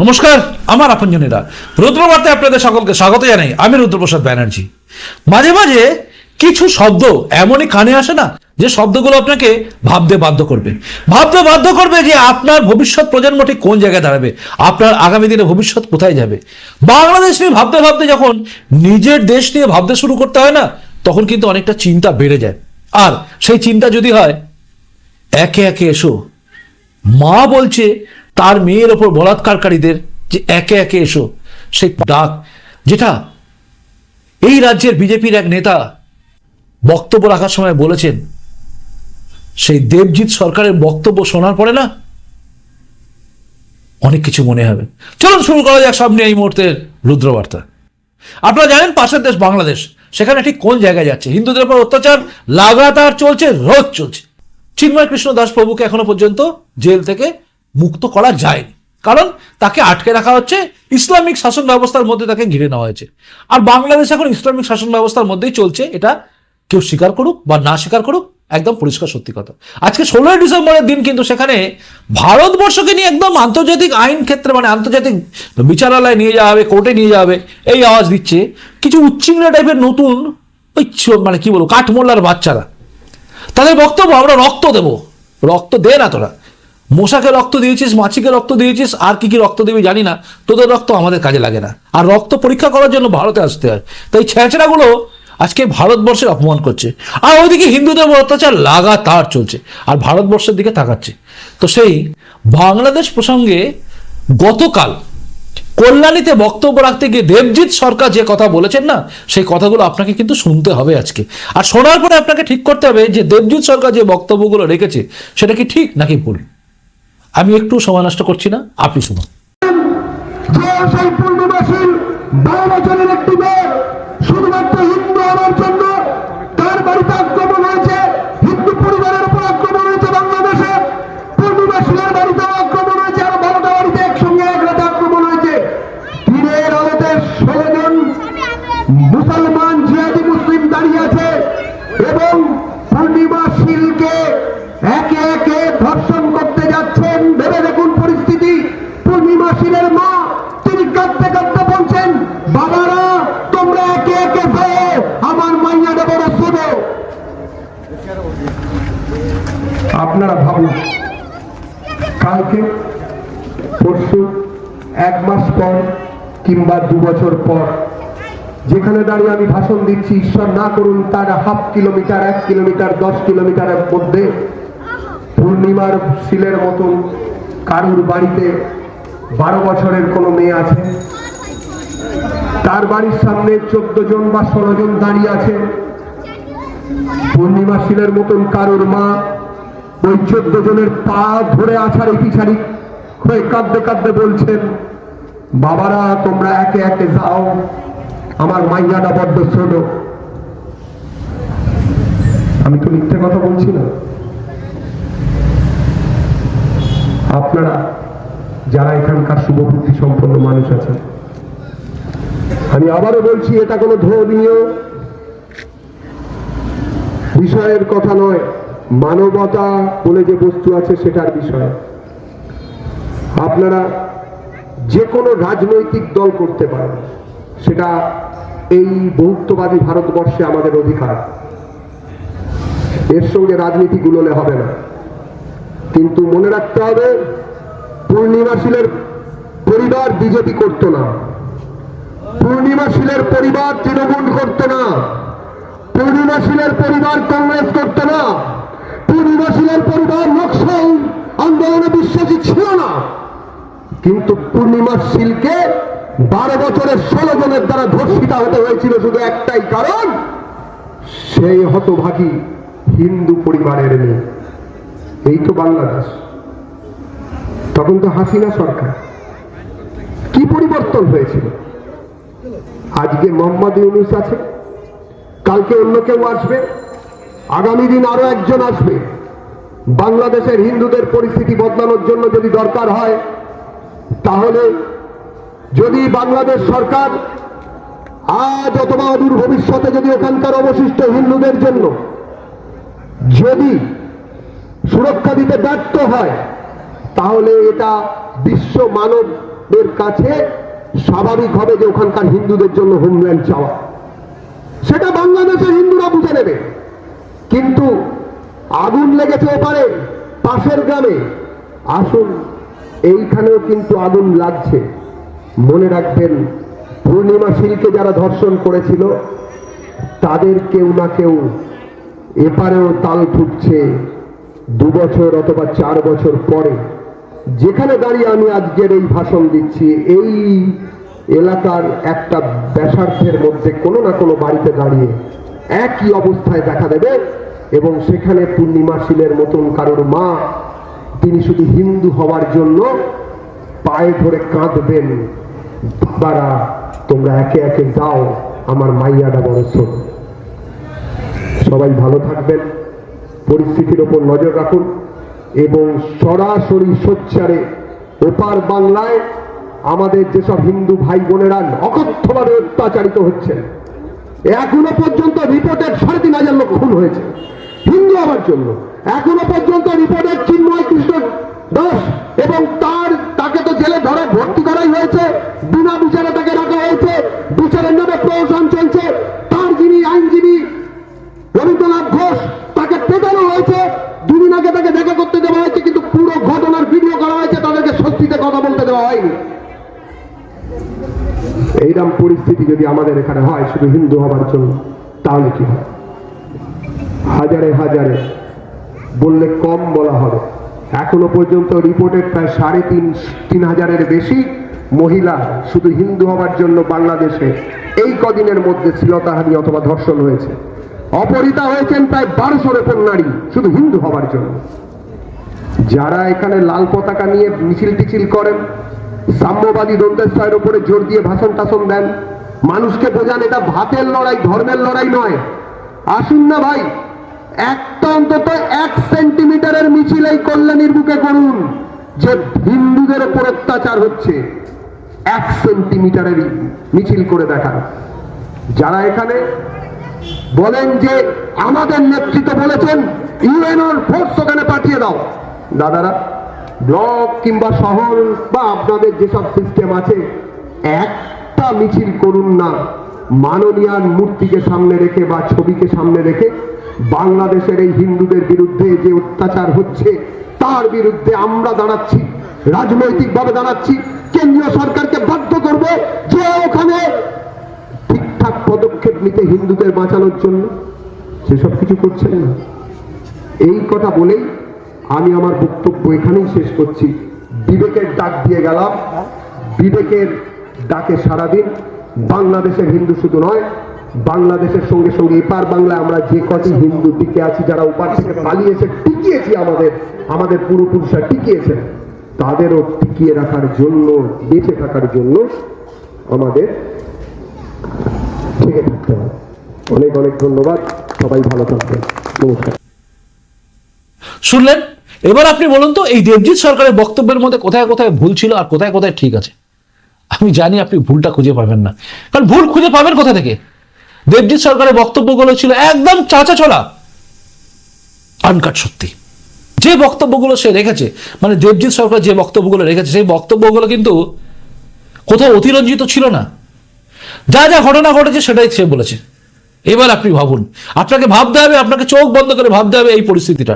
নমস্কার, আমার আপনজনেরা। রুদ্রবার্তে আপনাদের সকলকে স্বাগত জানাই। আমি রুদ্রপ্রসাদ ব্যানার্জি। মাঝে মাঝে কিছু শব্দ এমনই কানে আসে না, যে শব্দগুলো আপনাকে ভাবতে বাধ্য করবে। ভাবতে বাধ্য করবে যে আপনার ভবিষ্যৎ প্রজন্ম ঠিক কোন জায়গায় দাঁড়াবে, আপনার আগামী দিনে ভবিষ্যৎ কোথায় যাবে। বাংলাদেশ নিয়ে ভাবতে ভাবতে যখন নিজের দেশ নিয়ে ভাবতে শুরু করতে হয় না, তখন কিন্তু অনেকটা চিন্তা বেড়ে যায়। আর সেই চিন্তা যদি হয়, একে একে এসো। মা বলছে তার মেয়ের ওপর বলাৎকারকারীদের যে একে একে এসো, সেই ডাক, যেটা এই রাজ্যের বিজেপির এক নেতা বক্তব্য রাখার সময় বলেছেন, সেই দেবজিৎ সরকারের বক্তব্য শোনার পরে না অনেক কিছু মনে হবে। চলুন শুরু করা যাক সামনে এই মুহূর্তের রুদ্রবার্তা। আপনারা জানেন পাশের দেশ বাংলাদেশ, সেখানে ঠিক কোন জায়গায় যাচ্ছে? হিন্দুদের উপর অত্যাচার, লাগাতার চলছে, রোজ চলছে। চিন্ময় কৃষ্ণ দাস প্রভুকে এখনও পর্যন্ত জেল থেকে মুক্ত করা যায়নি। কারণ তাকে আটকে রাখা হচ্ছে, ইসলামিক শাসন ব্যবস্থার মধ্যে তাকে ঘিরে নেওয়া হয়েছে। আর বাংলাদেশ এখন ইসলামিক শাসন ব্যবস্থার মধ্যেই চলছে, এটা কেউ স্বীকার করুক বা না স্বীকার করুক, একদম পরিষ্কার সত্যি কথা। আজকে ষোলোই ডিসেম্বরের দিন কিন্তু সেখানে ভারতবর্ষকে নিয়ে একদম আন্তর্জাতিক আইন ক্ষেত্রে মানে আন্তর্জাতিক বিচারালয়ে নিয়ে যাওয়া হবে, কোর্টে নিয়ে যাওয়া এই আওয়াজ দিচ্ছে। কিছু উচ্চিংড়া টাইপের নতুন, ওই মানে কি বলব, কাঠমোল্লার বাচ্চারা। তাদের বক্তব্য আমরা রক্ত দেব। রক্ত দে না তোরা। মশাকে রক্ত দিয়েছিস, মাছিকে রক্ত দিয়েছিস, আর কি কি রক্ত দিবি জানি না। তোদের রক্ত আমাদের কাজে লাগে না। আর রক্ত পরীক্ষা করার জন্য ভারতে আসতে হয়। তাই ছেঁচড়াগুলো আজকে ভারতবর্ষের অপমান করছে। আর ওইদিকে হিন্দুদের অত্যাচার লাগাতার চলছে। আর ভারতবর্ষের দিকে তাকাচ্ছে। তো সেই বাংলাদেশ প্রসঙ্গে গতকাল কল্যাণীতে বক্তব্য রাখতে গিয়ে দেবজিৎ সরকার যে কথা বলেছেন না, সেই কথাগুলো আপনাকে কিন্তু শুনতে হবে আজকে। আর শোনার পরে আপনাকে ঠিক করতে হবে যে দেবজিৎ সরকার যে বক্তব্যগুলো রেখেছে, সেটা কি ঠিক নাকি ভুল? আমি একটু সময় নষ্ট করছি না আপনি শুনুন যে সেই পূর্ণবাসী বারো বছরের একটি মেয়ে শুধুমাত্র হিন্দু হওয়ার জন্য তার বাড়িতে আক্রমণ হয়েছে হিন্দু পরিবারের উপর আক্রমণ হয়েছে বাংলাদেশে পূর্ণবাসীর বাড়িতে আক্রমণ হয়েছে আর বারোটা বাড়িতে একসঙ্গে এক রাতে আক্রমণ হয়েছে দিনের আলোতে ষোলো জন মুসলমান জিহাদি মুসলিম দাঁড়িয়ে আছে এবং পূর্ণিমা শীলকে একে একে ধর্ষণ করতে যাচ্ছেন ভেবে দেখুন পরিস্থিতি পূর্ণিমা শীলের মা তিনি কাঁদতে কাঁদতে বলছেন বাবারা তোমরা একে একে ভয়ে আমার মাইয়াটা বড় ছোট আপনারা ভাবুন কালকে পরশু এক মাস পর কিংবা দু বছর পর, যেখানে দাঁড়িয়ে আমি ভাষণ দিচ্ছি, ঈশ্বর না করুন, তার হাফ কিলোমিটার, এক কিলোমিটার, দশ কিলোমিটারের মধ্যে পূর্ণিমার শিলের মতন কারুর বাড়িতে বারো বছরের কোনো মেয়ে আছে। তার বাড়ির সামনে চোদ্দ জন বা ষোলো জন দাঁড়িয়ে আছে। পূর্ণিমা শিলের মতন কারুর মা ওই চোদ্দ জনের পা ধরে আছাড়ি পিছাড়ি হয়ে কাঁদতে কাঁদতে বলছেন বাবারা, তোমরা একে একে যাও। আমার মাইয়াটা বড্ড ছোট। আমি তো মিথ্যে কথা বলছি না আপনারা যারা এখানকার শুভবুদ্ধি সম্পন্ন মানুষ আছেন, আমি আবারও বলছি, এটা কোনো ধর্মীয় বিষয়ের কথা নয়। মানবতা বলে যে বস্তু আছে, সেটার বিষয়। আপনারা যে কোনো রাজনৈতিক দল করতে পারে। সেটা এই বহুত্ববাদী ভারতবর্ষে আমাদের অধিকার। এর সঙ্গে রাজনীতি গুলোলে হবে না। কিন্তু মনে রাখতে হবে পূর্ণিমাশীলের পরিবার বিজেপি করতো না। পূর্ণিমাশীলের পরিবার তৃণমূল করতো না। পূর্ণিমাশীলের পরিবার কংগ্রেস করতো না। পূর্ণিমাশীলের পরিবার নকশাল আন্দোলনে বিশ্বাসী ছিল না। কিন্তু পূর্ণিমা শীলকে বারো বছরের ষোলো জনের দ্বারা ধর্ষিতা হতে হয়েছিল শুধু একটাই কারণ, সেই হতভাগী হিন্দু পরিবারের মেয়ে। এই তো বাংলাদেশ। তখন তো হাসিনা সরকার। কি পরিবর্তন হয়েছিল? আজকে মোহাম্মদ ইউনুস আছে, কালকে অন্য কেউ আসবে, আগামী দিন আরও একজন আসবে। বাংলাদেশের হিন্দুদের পরিস্থিতি বদলানোর জন্য যদি দরকার হয় তাহলে যদি বাংলাদেশ সরকার আজ অথবা অদূর ভবিষ্যতে যদি ওখানকার অবশিষ্ট হিন্দুদের জন্য যদি সুরক্ষা দিতে ব্যর্থ হয়, তাহলে এটা বিশ্ব মানবের কাছে স্বাভাবিক হবে যে ওখানকার হিন্দুদের জন্য হোমল্যান্ড চাওয়া। সেটা বাংলাদেশের হিন্দুরা বুঝে নেবে। কিন্তু আগুন লেগেছে ওপারে, পাশের গ্রামে, আসুন এইখানেও কিন্তু আগুন লাগছে। মনে রাখবেন, পূর্ণিমা শিলকে যারা ধর্ষণ করেছিল, তাদের কেউ না কেউ এপারেও তাল ফুটছে দু বছর অথবা চার বছর পরে। যেখানে দাঁড়িয়ে আমি আজকের এই ভাষণ দিচ্ছি, এই এলাকার একটা ব্যাসার্ধের মধ্যে কোনো না কোনো বাড়িতে দাঁড়িয়ে একই অবস্থায় দেখা দেবে এবং সেখানে পূর্ণিমা শিলের মতন কারোর মা তিনি শুধু হিন্দু হওয়ার জন্য পায়ে ধরে কাঁদবেন। বাবারা, তোমরা একে একে যাও, আমার মাইয়াটা বড় ছোট। সবাই ভালো থাকবেন, পরিস্থিতির ওপর নজর রাখুন এবং সরাসরি সোচ্চারে ওপার বাংলায় আমাদের যেসব হিন্দু ভাই বোনেরা অকথ্যভাবে অত্যাচারিত হচ্ছেন, এখনও পর্যন্ত রিপোর্টের সাড়ে তিন হাজার লোক খুন হয়েছে। হিন্দু হওয়ার জন্য। এখনও পর্যন্ত রিপোর্টের চিন্ময় কৃষ্ণ দাস এবং তার, তাকে তো জেলে ধরে ভর্তি করাই হয়েছে, বিনা বিচারে তাকে রাখা হয়েছে, বিচারের নামে প্রহসন চলছে। তার যিনি আইনজীবী রবীন্দ্রনাথ ঘোষ, তাকে পেটানো হয়েছে। দুদিন আগে তাকে দেখা করতে দেওয়া হয়েছে, কিন্তু পুরো ঘটনার ভিডিও করা হয়েছে, তাদেরকে স্বস্তিতে কথা বলতে দেওয়া হয়নি। এইরকম পরিস্থিতি যদি আমাদের এখানে হয়, শুধু হিন্দু হবার জন্য, তাহলে কি হয়? হাজারে হাজারে। বললে কম বলা হবে। এখনও পর্যন্ত রিপোর্টেড প্রায় সাড়ে তিন তিন হাজারের বেশি মহিলা শুধু হিন্দু হওয়ার জন্য বাংলাদেশে এই কদিনের মধ্যে শ্লীলতাহানি অথবা ধর্ষণ হয়েছে। অপহৃতা হয়েছেন প্রায় বারোশোর উপর নারী শুধু হিন্দু হওয়ার জন্য। যারা এখানে লাল পতাকা নিয়ে মিছিল টিছিল করেন, সাম্যবাদী দন্তেশ্বরের উপরে জোর দিয়ে ভাষণ টাষণ দেন, মানুষকে বোঝান এটা ভাতের লড়াই, ধর্মের লড়াই নয়। আসুন না ভাই একটা অন্তত এক সেন্টিমিটারের মিছিল এই কল্যাণীর বুকে করুন, যে হিন্দুদের উপর অত্যাচার হচ্ছে। এক সেন্টিমিটারের মিছিল করে দেখান। যারা এখানে বলেন যে আমাদের নেতৃত্ব বলেছেন ইউএনওর ফোর্স ওখানে পাঠিয়ে দাও। দাদারা, ব্লক কিংবা শহর বা আপনাদের যেসব সিস্টেম আছে, একটা মিছিল করুন না। মাননীয়ান মূর্তিকে সামনে রেখে বা ছবিকে সামনে রেখে বাংলাদেশের এই হিন্দুদের বিরুদ্ধে যে অত্যাচার হচ্ছে, তার বিরুদ্ধে আমরা দাঁড়াচ্ছি, রাজনৈতিকভাবে দাঁড়াচ্ছি, কেন্দ্রীয় সরকারকে বাধ্য করব যে ওখানে ঠিকঠাক পদক্ষেপ নিতে হিন্দুদের বাঁচানোর জন্য। সেসব কিছু করছেন না। এই কথা বলেই আমি আমার বক্তব্য এখানেই শেষ করছি। বিবেকের ডাক দিয়ে গেলাম। বিবেকের ডাকে সারাদিন বাংলাদেশের হিন্দু শুধু নয় বাংলাদেশের সঙ্গে সঙ্গে এপার বাংলায় আমরা যে কটি হিন্দু টিকে আছি যারা ওপার থেকে পালিয়েছে টিকিয়েছি আমাদের আমাদের পূর্বপুরুষরা টিকিয়েছেন তাদেরও টিকিয়ে রাখার জন্য বেঁচে থাকার জন্য আমাদের থেকে থাকতে হবে। অনেক অনেক ধন্যবাদ। সবাই ভালো থাকবেন। নমস্কার। শুনলেন? এবার আপনি বলুন তো এই দেবজিৎ সরকারের বক্তব্যের মধ্যে কোথায় কোথায় ভুল ছিল আর কোথায় কোথায় ঠিক আছে? আমি জানি আপনি ভুলটা খুঁজে পাবেন না। কারণ ভুল খুঁজে পাবেন কোথা থেকে? দেবজিৎ সরকারের বক্তব্যগুলো ছিল একদম চাচা চলা আনকাট সত্যি। যে বক্তব্যগুলো সে রেখেছে মানে দেবজিৎ সরকার যে বক্তব্যগুলো রেখেছে, সেই বক্তব্যগুলো কিন্তু কোথাও অতিরঞ্জিত ছিল না। যা যা ঘটনা ঘটেছে সেটাই সে বলেছে। এবার আপনি ভাবুন, আপনাকে ভাবতে হবে, আপনাকে চোখ বন্ধ করে ভাবতে হবে এই পরিস্থিতিটা।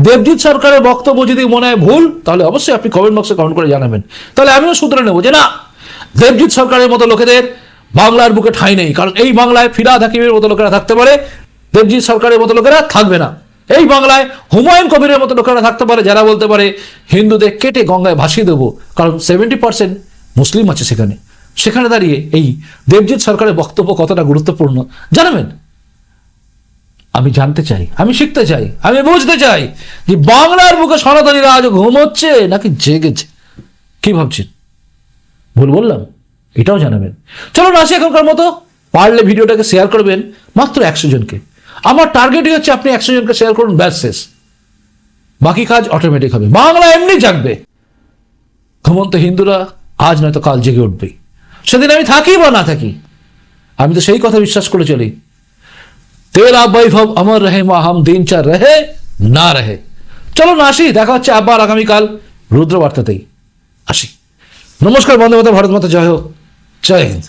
দেবজিৎ সরকারের বক্তব্য যদি মনে হয় ভুল, তাহলে অবশ্যই আপনি কমেন্ট বক্সে কমেন্ট করে জানাবেন। তাহলে আমিও শুধরে নেব যে না, দেবজিৎ সরকারের মতো লোকেদের বাংলার বুকে ঠাঁই নেই। কারণ এই বাংলায় ফিরাদ হাকিমের মতো লোকেরা থাকতে পারে, দেবজিৎ সরকারের মতো লোকেরা থাকবে না। এই বাংলায় হুমায়ুন কবিরের মতো লোকেরা থাকতে পারে, যারা বলতে পারে, হিন্দুদের কেটে গঙ্গায় ভাসিয়ে দেবো। কারণ সেভেন্টি পার্সেন্ট মুসলিম আছে সেখানে। সেখানে দাঁড়িয়ে এই দেবজিৎ সরকারের বক্তব্য কতটা গুরুত্বপূর্ণ, জানাবেন? আমি জানতে চাই, আমি শিখতে চাই, আমি বুঝতে চাই যে বাংলার বুকে সনাতনীরা আজ ঘুমোচ্ছে নাকি জেগেছে। কি ভাবছেন? ভুল বললাম? এটাও জানাবেন। চলুন আসি এখনকার মতো। পারলে ভিডিওটাকে শেয়ার করবেন মাত্র একশো জনকে। আমার টার্গেটই হচ্ছে আপনি একশো জনকে শেয়ার করুন, ব্যাস শেষ। বাকি কাজ অটোমেটিক হবে। বাংলা এমনি জাগবে। ঘুমন্ত হিন্দুরা, আজ নয়তো কাল জেগে উঠবেই সেদিন আমি থাকি বা না থাকি। আমি তো সেই কথা বিশ্বাস করে চলি। তেরা বৈভব অমর রহে মা হাম দিন চার রহে, না রহে। চলো না আসি, দেখা হচ্ছে আবার আগামীকাল রুদ্রবার্তাতেই। আসি। নমস্কার মাতা ভারত মাতা জয় হোক। জয় হিন্দ